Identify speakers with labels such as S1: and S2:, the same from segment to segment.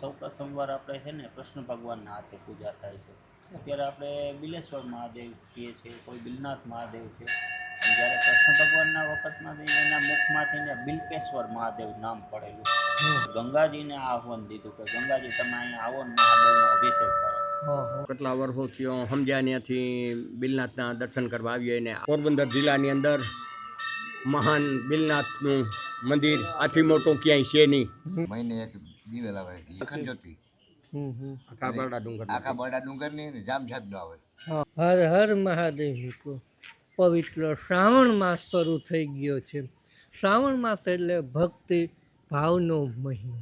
S1: સૌ પ્રથમવાર આપણે છે ને કૃષ્ણ ભગવાનના હાથે પૂજા થાય છે. અત્યારે આપણે બિલેશ્વર મહાદેવ કહીએ છીએ કોઈ બિલનાથ મહાદેવ છે. જ્યારે કૃષ્ણ ભગવાનના વખતમાં એના મુખમાંથી ને બિલકેશ્વર મહાદેવ નામ પડેલું. ગંગાજીને આહવાન દીધું કે ગંગાજી તમે અહીંયા આવો ને મહાદેવનો અભિષેક કરો.
S2: કેટલા વર્ષો થયો સમજ્યા ત્યાંથી બિલનાથના દર્શન કરવા આવીએ ને પોરબંદર જિલ્લાની અંદર મહાન બિલનાથનું મંદિર આથી મોટું ક્યાંય છે નહીં.
S3: મહિને એક દિવેલ આવે અખંડ જ્યોતિ
S2: આખા બરડા ડુંગર
S3: આખા બડા ડુંગરની જામ જાત નો આવે.
S4: હર હર મહાદેવ મિત્રો પવિત્ર શ્રાવણ માસ શરૂ થઈ ગયો છે. શ્રાવણ માસ એટલે ભક્તિ ભાવનો મહિનો.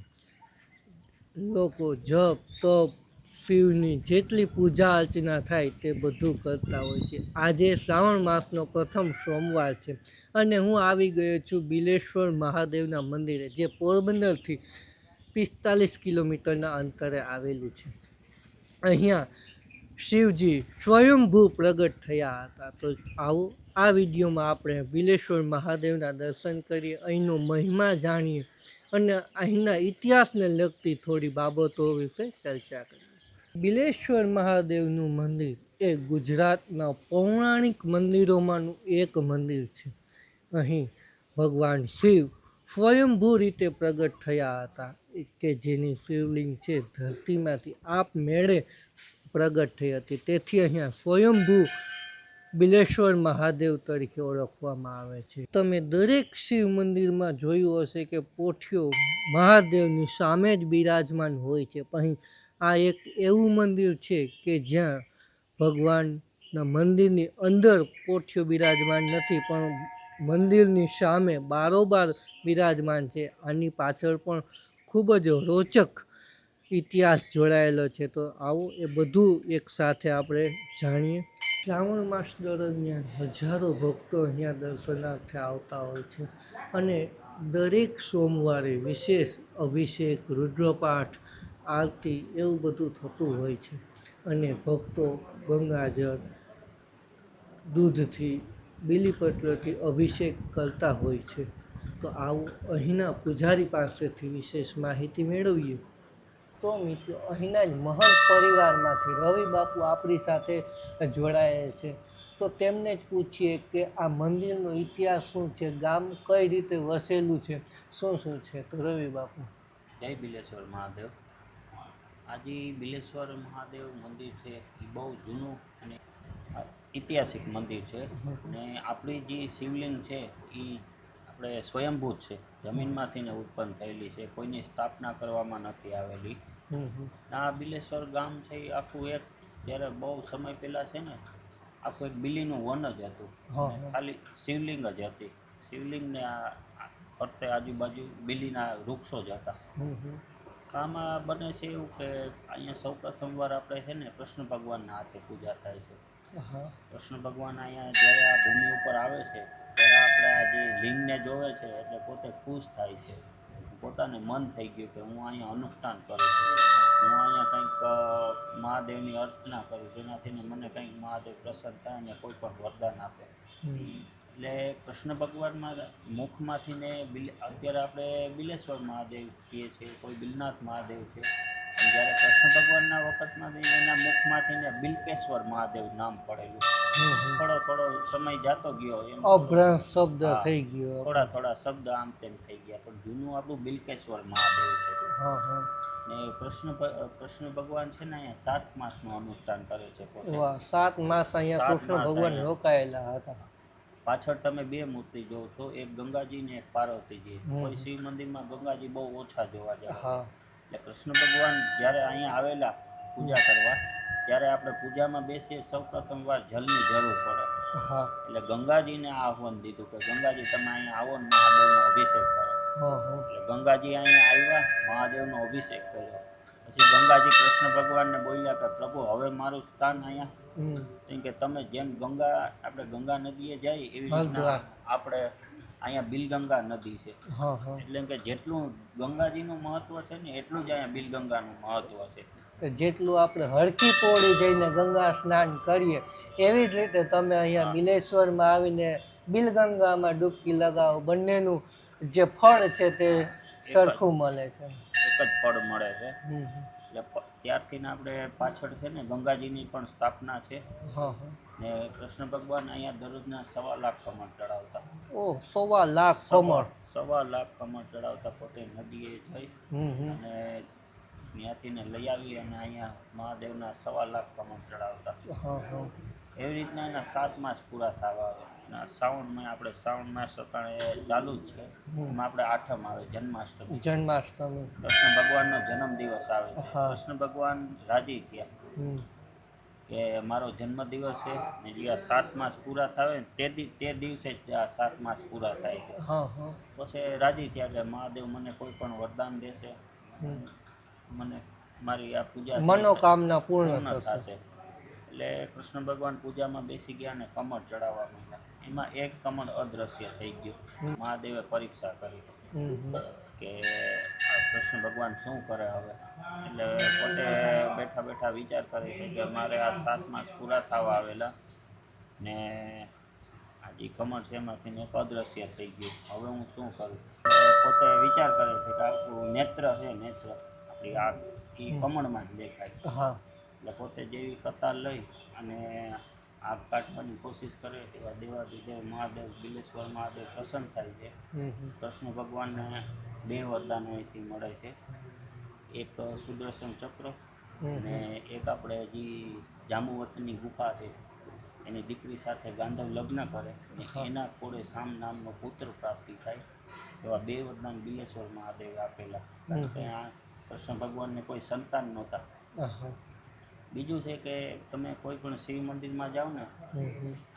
S4: લોકો જપ તપ શિવની જેટલી પૂજા અર્ચના થાય તે બધું કરતા હોય છે. આજે શ્રાવણ માસનો પ્રથમ સોમવાર છે. અને હું આવી ગયો છું બિલેશ્વર મહાદેવના મંદિરે જે પોરબંદરથી પિસ્તાલીસ કિલોમીટરના અંતરે આવેલું છે. અહીંયા શિવજી સ્વયંભૂ પ્રગટ થયા હતા. તો આવો, આ વિડીયોમાં આપણે બિલેશ્વર મહાદેવના દર્શન કરીએ, અહીંનો મહિમા જાણીએ અને અહીંના ઇતિહાસને લગતી થોડી બાબતો વિશે ચર્ચા કરીએ. બિલેશ્વર મહાદેવનું મંદિર એ ગુજરાતના પૌરાણિક મંદિરોમાંનું એક મંદિર છે. અહીં ભગવાન શિવ સ્વયંભૂ રીતે પ્રગટ થયા હતા. કે જેની શિવલિંગ છે, ધરતીમાંથી આપમેળે પ્રગટ થઈ હતી. તેથી અહીંયા સ્વયંભૂ બિલેશ્વર મહાદેવ તરીકે ઓળખવામાં આવે છે. તમે દરેક શિવ મંદિરમાં જોયું હશે કે પોઠિયો મહાદેવની સામે જ બિરાજમાન હોય છે. અહીં આ એક એવું મંદિર છે કે જ્યાં ભગવાનના મંદિરની અંદર પોઠિયો બિરાજમાન નથી, પણ મંદિરની સામે બારોબાર બિરાજમાન છે. આની પાછળ પણ ખૂબ જ રોચક ઇતિહાસ જોડાયેલો છે. તો આવું એ બધું એક સાથે આપણે જાણીએ. શ્રાવણ માસ દરમિયાન હજારો ભક્તો અહીંયા દર્શનાર્થે આવતા હોય છે અને દરેક સોમવારે વિશેષ અભિષેક, રુદ્રપાઠ, આરતી એવું બધું થતું હોય છે. અને ભક્તો ગંગાજળ, દૂધથી, બીલીપત્રથી અભિષેક કરતા હોય છે. તો આવું અહીંના પૂજારી પાસેથી વિશેષ માહિતી મેળવીએ. તો મિત્રો અહીંના જ મહંત પરિવારમાંથી રવિ બાપુ આપણી સાથે જોડાયેલ છે. તો તેમને જ પૂછીએ કે આ મંદિરનો ઇતિહાસ શું છે? ગામ કઈ રીતે વસેલું છે? શું શું છે? તો રવિ બાપુ.
S1: જય બિલેશ્વર મહાદેવ. આજે બિલેશ્વર મહાદેવ મંદિર છે. એ બહુ જૂનું અને ઐતિહાસિક મંદિર છે. અને આપણી જે શિવલિંગ છે એ આપણે સ્વયંભૂત છે. જમીનમાંથીને ઉત્પન્ન થયેલી છે. કોઈની સ્થાપના કરવામાં નથી આવેલી. આ બિલેશ્વર ગામ છે એ આખું એક જ્યારે બહુ સમય પહેલાં છે ને આખું એક બિલીનું વન જ હતું. ખાલી શિવલિંગ જ હતી. શિવલિંગને આ ફરતે આજુબાજુ બિલીના વૃક્ષો જ હતા. આમાં બને છે એવું કે અહીંયા સૌ પ્રથમવાર આપણે છે ને કૃષ્ણ ભગવાનના હાથે પૂજા થાય છે. કૃષ્ણ ભગવાન અહીંયા જ્યારે આ ભૂમિ ઉપર આવે છે આપણે જે લિંગને જોવે છે એટલે પોતે ખુશ થાય છે. પોતાને મન થઈ ગયું કે હું અહીંયા અનુષ્ઠાન કરું છું. હું અહીંયા કંઈક મહાદેવની અર્ચના કરું જેનાથી મને કંઈક મહાદેવ પ્રસન્ન થાય અને કોઈ પણ વરદાન આપે. એટલે કૃષ્ણ ભગવાનમાં મુખમાંથી ને બિલ અત્યારે આપણે બિલેશ્વર મહાદેવ કહીએ છીએ કોઈ બિલનાથ મહાદેવ છે. જ્યારે કૃષ્ણ ભગવાનના વખતમાં એના મુખમાંથી ને બિલકેશ્વર મહાદેવ નામ પડેલું. થોડો થોડો સમય જાતો ગયો એમ.
S4: અભ્રંશ શબ્દ થઈ ગયો.
S1: થોડા થોડા શબ્દ આમ તેમ થઈ ગયા. પણ જૂનું આપણું બિલકેશ્વર મહાદેવ છે.
S4: હા હા.
S1: ને કૃષ્ણ કૃષ્ણ ભગવાન છે ને અહીંયા સાત માસનું અનુષ્ઠાન કરે છે
S4: સાત માસ અહીંયા કૃષ્ણ ભગવાન રોકાયેલા હતા.
S1: પાછળ તમે બે મૂર્તિ જોવો છો. એક ગંગાજી ને એક પાર્વતીજી. કોઈ શિવ મંદિરમાં ગંગાજી બહુ ઓછા જોવા જાય. એટલે કૃષ્ણ ભગવાન જ્યારે અહીંયા આવેલા પૂજા કરવા ત્યારે આપણે પૂજામાં બેસીએ સૌ પ્રથમ વાર જલની જરૂર પડે. એટલે ગંગાજીને આહવાન દીધું કે ગંગાજી તમે અહીંયા આવો ને મહાદેવનો અભિષેક કરો. એટલે ગંગાજી અહીંયા આવ્યા મહાદેવનો અભિષેક કર્યો. પછી ગંગાજી કૃષ્ણ ભગવાનને બોલ્યા કે પ્રભુ હવે મારું સ્થાન અહીંયા. કેમ કે તમે જેમ ગંગા આપણે ગંગા નદીએ જાય એવી રીતના. આપણે અહીંયા બિલગંગા નદી છે. એટલે કે જેટલું ગંગાજીનું મહત્વ છે ને એટલું જ અહીંયા બિલગંગાનું મહત્વ છે.
S4: કે જેટલું આપણે હળકી પોળી જઈને ગંગા સ્નાન કરીએ એવી જ રીતે તમે અહીંયા બિલેશ્વરમાં આવીને બિલગંગામાં ડૂબકી લગાવો બંનેનું જે ફળ છે તે સરખું મળે છે.
S1: એક જ ફળ મળે છે. એટલે ત્યારથી ને આપણે પાછળ છે ને ગંગાજીની પણ સ્થાપના છે. ને કૃષ્ણ ભગવાન અહીંયા દરરોજના સવા લાખ કમળ ચડાવતા.
S4: ઓહ સવા લાખ કમળ.
S1: સવા લાખ કમળ ચડાવતા પોતે નદીએ જઈ અને ત્યાંથી ને લઈ આવી અને અહીંયા મહાદેવના સવા લાખ કમળ ચડાવતા. એવી રીતના એના સાત માસ પૂરા થવા આવે. અને શ્રાવણમાં આપણે શ્રાવણ માસ એ ચાલુ જ છે. એમાં આપણે આઠમ આવે જન્માષ્ટમી.
S4: જન્માષ્ટમી.
S1: કૃષ્ણ ભગવાનનો જન્મ દિવસ આવે છે. કૃષ્ણ ભગવાન રાજી થયા. કે મારો જન્મદિવસ છે ને જે આ સાત માસ પૂરા થાય ને તે તે દિવસે જ આ સાત માસ પૂરા થાય છે. પછી રાજી થયા કે મહાદેવ મને કોઈ પણ વરદાન દેશે. મને મારી આ પૂજા
S4: મનોકામના પૂર્ણ થશે.
S1: એટલે કૃષ્ણ ભગવાન પૂજામાં બેસી ગયા અને કમળ ચડાવવા માંડ્યા. એમાં એક કમળ અદ્રશ્ય થઈ ગયું. મહાદેવે પરીક્ષા કરી. કે કૃષ્ણ ભગવાન શું કરે હવે? એટલે પોતે બેઠા બેઠા વિચાર કરે છે કે મારે આ સાત માસ પૂરા થવા આવેલા ને આજે કમર છે એમાંથી એક અદ્રશ્ય થઈ ગયું. હવે હું શું કરું? પોતે વિચાર કરે છે કે આપણું નેત્ર છે નેત્ર. આપણી આ એ કમળમાં જ દેખાય
S4: હા.
S1: એટલે પોતે જેવી કતાર લઈ અને આગ કાઢવાની કોશિશ કરે એવા દેવાદિદેવ મહાદેવ બિલેશ્વર મહાદેવ પ્રસન્ન થાય છે. કૃષ્ણ ભગવાનને બે વરદાનો અહીંથી મળે છે. એક સુદર્શન ચક્ર અને એક આપણે જે જાંબુવતની ગુફા છે. એની દીકરી સાથે ગાંધવ લગ્ન કરે અને એના કોળે સામ નામનો પુત્ર પ્રાપ્તિ થાય. એવા બે વરદાન બિલેશ્વર મહાદેવે આપેલા. કારણ કે આ કૃષ્ણ ભગવાનને કોઈ સંતાન નહોતા. બીજું છે કે તમે કોઈ પણ શિવ મંદિરમાં જાઓ ને.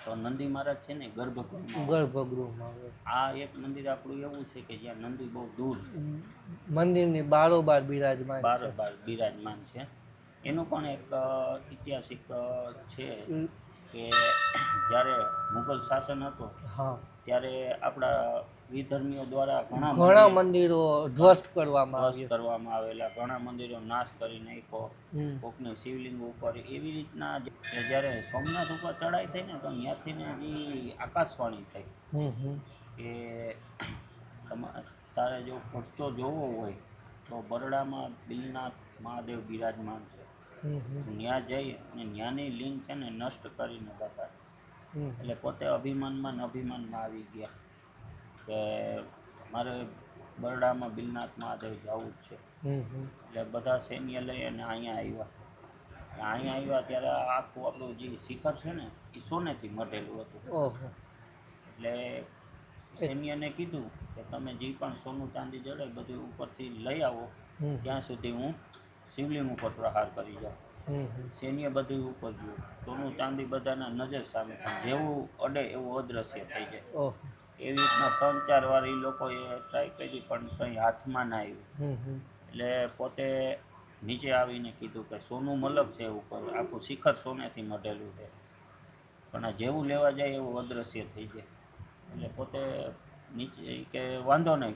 S1: તો નંદી મહારાજ છે ને ગર્ભગૃહમાં
S4: ગર્ભગૃહમાં
S1: આ એક મંદિર આપણું એવું છે કે જ્યાં નંદી બહુ દૂર છે.
S4: મંદિરની બારોબાર બિરાજમાન
S1: બારોબાર બિરાજમાન છે. એનું પણ એક ઐતિહાસિક છે કે જ્યારે મુગલ શાસન હતો
S4: હા.
S1: ત્યારે આપણા વિધર્મીઓ દ્વારા ઘણા
S4: ઘણા
S1: મંદિર
S4: ધ્વસ્ત કરવામાં
S1: ધ્વસ્ત કરવામાં આવેલા ઘણા મંદિરો નાશ કરી નાખ્યો. કોકને શિવલિંગ ઉપર. એવી રીતના જ્યારે સોમનાથ ઉપર ચડાઈ થઈ ને તો ત્યાંથી ને જે આકાશવાણી થઈ. કે તમારે તારે જો ખર્ચો જોવો હોય તો બરડામાં બિલનાથ મહાદેવ બિરાજમાન છે. ત્યાં જઈ અને ત્યાંની લિંગ છે ને નષ્ટ કરીને બતાવે. એટલે પોતે અભિમાનમાં અભિમાનમાં આવી ગયા કે મારે બરડામાં બિલનાથ મહાદેવ જવું જ છે. એટલે બધા સૈન્ય લઈ અને અહીંયા આવ્યા. અહીંયા આવ્યા ત્યારે આખું આપણું જે શિખર છે ને એ સોનેથી મઢેલું હતું. એટલે સૈન્યને કીધું કે તમે જે પણ સોનું ચાંદી જડે બધું ઉપરથી લઈ આવો. ત્યાં સુધી હું શિવલિંગ ઉપર પ્રહાર કરી જાઉં. સૈન્ય બધું ઉપર ગયું. સોનું ચાંદી બધાના નજર સામે. જેવું અડે એવું અદ્રશ્ય થઈ જાય. એવી રીતના ત્રણ ચાર વાર એ લોકોએ ટ્રાય કરી પણ કંઈ હાથમાં ના આવ્યું. એટલે પોતે નીચે આવીને કીધું કે સોનું મલક છે ઉપર આખું શિખર સોનેથી મઢેલું છે. પણ આ જેવું લેવા જાય એવું અદ્રશ્ય થઈ જાય. એટલે પોતે નીચે કે વાંધો નહીં.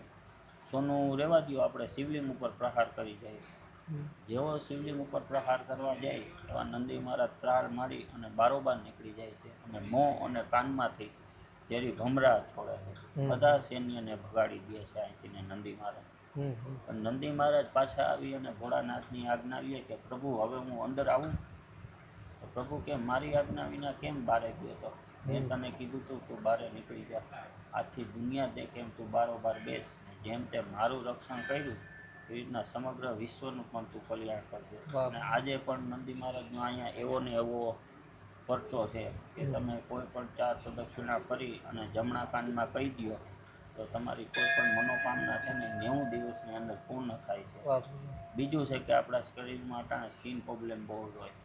S1: સોનું રહેવા દો આપણે શિવલિંગ ઉપર પ્રહાર કરી જાય. જેવો શિવલિંગ ઉપર પ્રહાર કરવા જાય એવા નંદી મહારાજ ત્રાળ મારી અને બારોબાર નીકળી જાય છે અને મોં અને કાનમાંથી ઝેરી ભમરા છોડે છે. બધા સૈન્યને ભગાડી દે છે અહીંથી નંદી મહારાજ. નંદી મહારાજ પાછા આવી અને ભોળાનાથની આજ્ઞા લે કે પ્રભુ હવે હું અંદર આવું. તો પ્રભુ કે મારી આજ્ઞા વિના કેમ બારે ગયો તો? મેં તને કીધું તું તું બારે નીકળી જા. આજથી દુનિયા દે કેમ તું બારોબાર બેસ. જેમ તે મારું રક્ષણ કર્યું એવી સમગ્ર વિશ્વનું પણ તું કલ્યાણ કરજો. અને આજે પણ નંદી મહારાજનો અહીંયા એવો ને એવો પરચો છે કે તમે કોઈ પણ ચાર પ્રદક્ષિણા કરી અને જમણા કાનમાં કહી દો તો તમારી કોઈ પણ મનોકામના છે ને નેવું દિવસની અંદર પૂર્ણ થાય છે. બીજું છે કે આપણા શરીરમાં અટાણે સ્કિન પ્રોબ્લેમ બહુ જ હોય.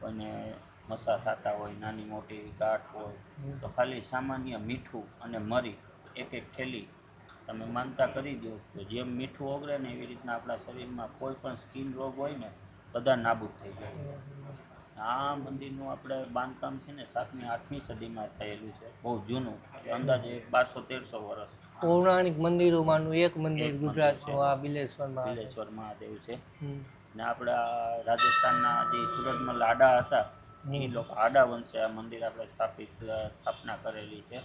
S1: કોઈને મસા થતા હોય નાની મોટી ગાંઠ હોય તો ખાલી સામાન્ય મીઠું અને મરી એક એક થેલી તમે માનતા કરી દો તો જેમ મીઠું ઓગળે ને એવી રીતના આપણા શરીરમાં કોઈ પણ સ્કિન રોગ હોય ને બધા નાબૂદ થઈ જાય. આ મંદિરનું આપણે બાંધકામ છે ને સાતમી આઠમી સદીમાં થયેલું છે. બહુ જૂનું. અંદાજે બારસો તેરસો વર્ષ.
S4: પૌરાણિક મંદિરોમાંનું એક મંદિર
S1: એક મંદિર
S4: ગુજરાતનું
S1: છે.
S4: આ બિલેશ્વરમાં.
S1: બિલેશ્વર મહાદેવ છે. ને આપણા રાજસ્થાનના જે સુરતમાં લાડા હતા એ લોકો આડા વંશે આ મંદિર આપણે સ્થાપિત સ્થાપના કરેલી છે.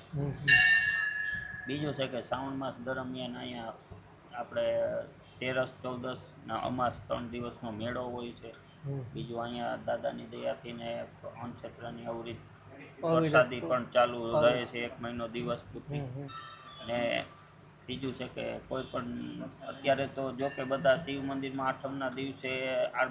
S1: બીજું છે કે શ્રાવણ માસ દરમિયાન અહીંયા આપણે તેરસ ચૌદસ ના અમાસ ત્રણ દિવસનો મેળો હોય છે. બીજું અહીંયા દાદાની દયાથી ને અનક્ષેત્રની
S4: અવરી
S1: વરસાદી પણ ચાલુ રહે છે એક મહિનો દિવસ પૂરતી.
S4: હમ,
S1: ત્રીજું છે કે કોઈ પણ અત્યારે તો જો કે બધા શિવ મંદિરમાં આઠમના દિવસે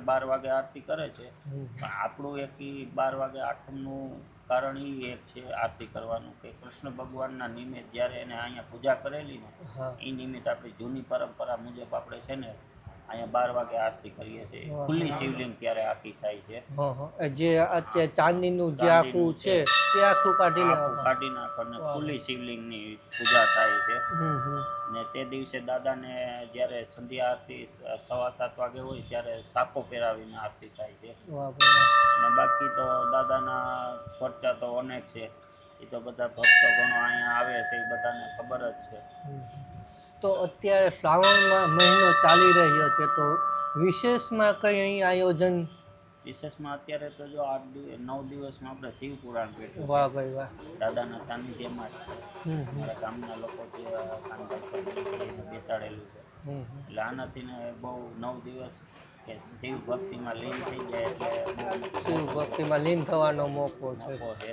S1: બાર વાગે આરતી કરે છે. પણ આપણું એક બાર વાગે આઠમનું કારણ એ એક છે આરતી કરવાનું કે કૃષ્ણ ભગવાનના નિમિત્ત જ્યારે એને અહીંયા પૂજા કરેલી ને એ નિમિત્ત આપણી જૂની પરંપરા મુજબ આપણે છે ને અહીંયા બાર વાગે આરતી કરીએ છીએ. ખુલ્લી શિવલિંગ ત્યારે આખી થાય છે.
S4: જે અત્યારે ચાંદીનું જે આખું છે. તે આખું કાઢી
S1: કાઢી નાખો અને
S4: વાહ.
S1: ખુલ્લી શિવલિંગની પૂજા થાય છે. ને તે દિવસે દાદાને જ્યારે સંધ્યા આરતી સવા સાત વાગે હોય ત્યારે સાકો પહેરાવીને આરતી થાય છે.
S4: ને
S1: અને બાકી તો દાદાના ખર્ચા તો અનેક છે. એ તો બધા ભક્તો ઘણો અહીંયા આવે છે એ બધાને ખબર જ છે.
S4: તો અત્યારે શ્રાવણમાં મહિનો ચાલી રહ્યો છે તો વિશેષમાં કંઈ અહીં આયોજન?
S1: વિશેષમાં અત્યારે તો જો આઠ દિવસ નવ દિવસમાં આપણે શિવ પુરાણ બેઠું
S4: વાહ ભાઈ વાહ.
S1: દાદાના સાનિધ્યમાં જ છે. અમારા ગામના લોકો જે કામકાજ બેસાડેલું છે. એટલે આનાથી ને બહુ નવ દિવસ કે શિવ ભક્તિમાં લીન થઈ જાય એટલે
S4: શિવ ભક્તિમાં લીન થવાનો મોકો છે.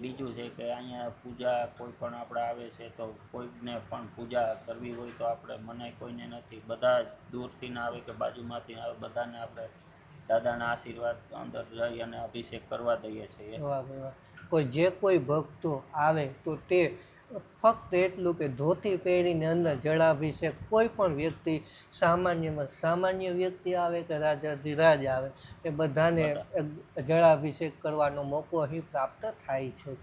S1: બીજું છે કે અહીંયા પૂજા કોઈ પણ આપણે આવે છે તો કોઈને પણ પૂજા કરવી હોય તો આપણે મને કોઈને નથી. બધા દૂરથી ના આવે કે બાજુમાંથી આવે, બધાને આપણે દાદાના આશીર્વાદ અંદર જઈ અને અભિષેક કરવા દઈએ છીએ.
S4: કોઈ જે કોઈ ભક્તો આવે તો તે ફક્ત એટલું કે ધોતી પહેરીને અંદર જળાભિષેક કોઈ પણ વ્યક્તિ સામાન્યમાં સામાન્ય વ્યક્તિ આવે કે રાજાધિરાજ આવે એ બધાને જળાભિષેક કરવાનો મોકો અહીં પ્રાપ્ત થાય છે.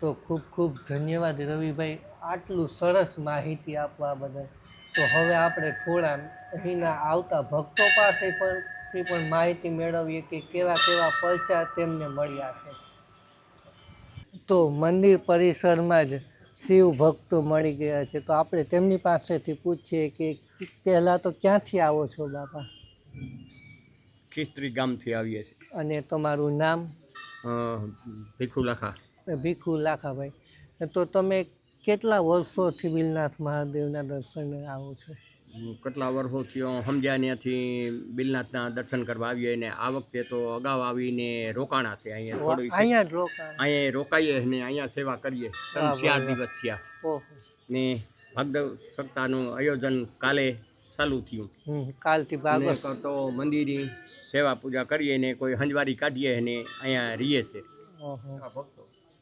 S4: તો ખૂબ ખૂબ ધન્યવાદ રવિભાઈ આટલું સરસ માહિતી આપવા બદલ. તો હવે આપણે થોડા અહીંના આવતા ભક્તો પાસે પણ પણ માહિતી મેળવીએ કે કેવા કેવા પરચા તેમને મળ્યા છે. તો મંદિર પરિસરમાં જ શિવ ભક્તો મળી ગયા છે. તો આપણે તેમની પાસેથી પૂછીએ કે પહેલાં તો ક્યાંથી આવો છો બાપા?
S2: ખીસ્ત્રી ગામથી આવીએ છીએ.
S4: અને તમારું નામ?
S2: ભીખુ ભીખુલાખા
S4: ભીખુ લાખાભાઈ. તો તમે કેટલા વર્ષોથી બિલનાથ મહાદેવના દર્શને આવો છો?
S2: કેટલા વર્ષોથી થયો સમજ્યા ત્યાંથી બિલનાથના દર્શન કરવા આવીએ ને આ વખતે તો અગાઉ આવીને રોકાણા છે. અહીંયા થોડી
S4: અહીંયા
S2: અહીંયા રોકાઈએ ને અહીંયા સેવા કરીએ. ત્રણ ચાર. દિવસ થયા. ને ભાગવ સત્તાનું આયોજન કાલે ચાલુ થયું.
S4: કાલથી
S2: ને
S4: ભાગવત
S2: તો મંદિરની સેવા પૂજા કરીએ ને કોઈ હંજવારી કાઢીએ ને અહીંયા રહીએ છે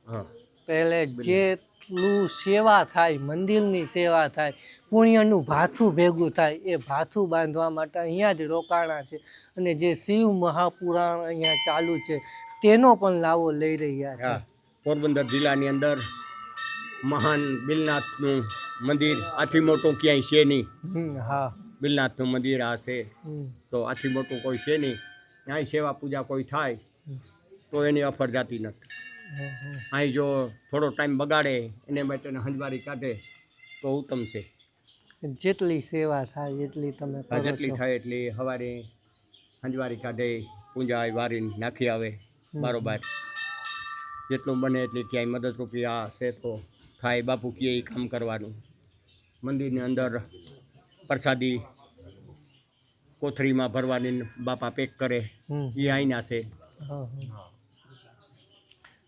S2: હા.
S4: પહેલે જેટલું સેવા થાય મંદિરની સેવા થાય પુણ્યનું ભાથું ભેગું થાય એ ભાથું બાંધવા માટે અહીંયા જ રોકાણા છે અને જે શિવ મહાપુરાણ અહીંયા ચાલુ છે તેનો પણ લાવો લઈ રહ્યા છે.
S2: હા પોરબંદર જિલ્લાની અંદર મહાન બિલનાથનું મંદિર આથી મોટું ક્યાંય છે નહીં.
S4: હા.
S2: બિલનાથનું મંદિર આ છે. તો આથી મોટું કોઈ છે નહીં. ક્યાંય સેવા પૂજા કોઈ થાય તો એની અફર જાતી નથી. અહીં જો થોડો ટાઈમ બગાડે એને માટે હંજવારી કાઢે તો ઉત્તમ છે.
S4: જેટલી સેવા થાય એટલી તમે
S2: જેટલી થાય એટલી સવારે હંજવારી કાઢે પૂંજા વારીને નાખી આવે બારોબાર. જેટલું બને એટલી ક્યાંય મદદરૂપી આ છે તો થાય બાપુ કહે એ કામ કરવાનું. મંદિરની અંદર પ્રસાદી કોથળીમાં ભરવાની બાપા પેક કરે એ આઈના છે.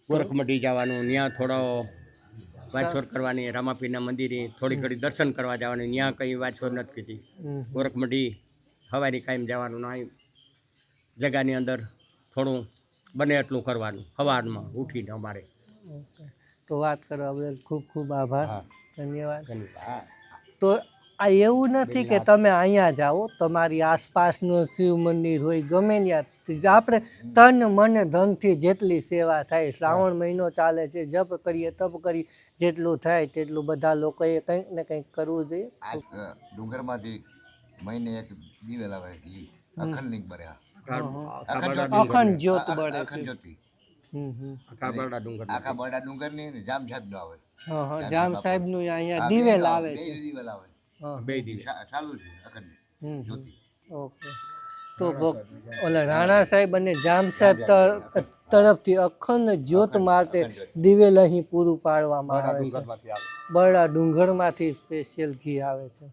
S2: ગોરખમઢી જવાનું ત્યાં થોડો વાછોર કરવાની રામાપીના મંદિરે થોડી ઘડી દર્શન કરવા જવાનું ત્યાં કંઈ વાછોર નથી કીધી. ગોરખમઢી હવારી કાયમ જવાનું ના જગાની અંદર થોડું બને એટલું કરવાનું સવારમાં ઉઠીને અમારે.
S4: તો વાત કરવા બદલ ખૂબ ખૂબ આભાર. ધન્યવાદ.
S2: ધન્યવાદ.
S4: તો આ એવું નથી કે તમે અહીંયા જાઓ તમારી આસપાસનું શિવ મંદિર હોય ગમે ત્યાં. આપણે તન મન ધનથી જેટલી સેવા થાય શ્રાવણ મહિનો ચાલે છે જપ કરીએ તપ કરીએ જેટલું થાય તેટલું બધા લોકોએ કંઈક ને કંઈક કરવું જોઈએ.
S3: ડુંગરમાંથી મહિને એક દિવેલ આવે ઈ અખંડ બરે અખંડ જ્યોતિ.
S4: બળે
S3: અખંડ જ્યોતિ
S2: આખા બરડા ડુંગર
S3: આખા બરડા ડુંગરની જામ સાહેબ નો આવે.
S4: જામ સાહેબનું અહીંયા દિવેલ આવે
S3: દિવેલ આવે
S2: બે દિવસ.
S3: ચાલુ છે અખંડ. જ્યોતિ
S4: ઓકે. તો ઓલા રાણા સાહેબ અને જામ સાહેબ તરફથી અખંડ જ્યોત માટે દિવેલ અહીં પૂરું પાડવામાં આવે છે. બરડા ડુંગરમાંથી સ્પેશિયલ ઘી આવે છે.